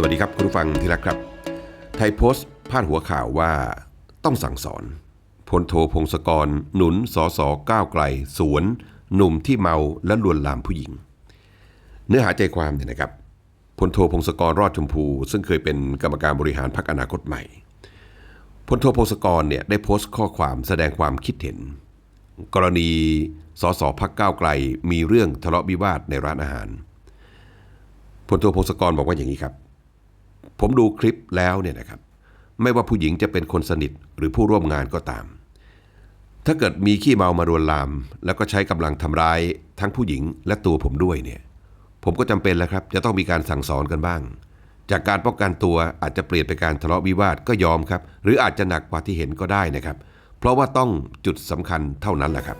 สวัสดีครับ คุณผู้ฟังที่รักครับ ไทยโพสต์พาดหัวข่าวว่าต้องสั่งสอนพลโทพงศกร หนุนสอสอก้าวไกล สวน หนุ่มที่เมาและลวนลามผู้หญิง เนื้อหาใจความเนี่ยนะครับพลโทพงศกรรอดชมพู ซึ่งเคยเป็นกรรมการบริหารพรรคอนาคตใหม่พลโทพงศกรเนี่ยได้โพสต์ข้อความแสดงความคิดเห็น กรณีสสพักก้าวไกลมีเรื่องทะเลาะวิวาทในร้านอาหารพลโทพงศกรบอกว่าอย่างนี้ครับ ผมดูคลิปแล้วเนี่ยนะครับ ไม่ว่าผู้หญิงจะเป็นคนสนิทหรือผู้ร่วมงานก็ตาม ถ้าเกิดมีขี้เมามารวนลาม แล้วก็ใช้กำลังทำร้ายทั้งผู้หญิงและตัวผมด้วยเนี่ยผมก็จำเป็นแล้วครับ จะต้องมีการสั่งสอนกันบ้าง จากการป้องกันตัวอาจจะเปลี่ยนไปการทะเลาะวิวาทก็ยอมครับ หรืออาจจะหนักกว่าที่เห็นก็ได้นะครับ เพราะว่าต้องจุดสำคัญเท่านั้นแหละครับ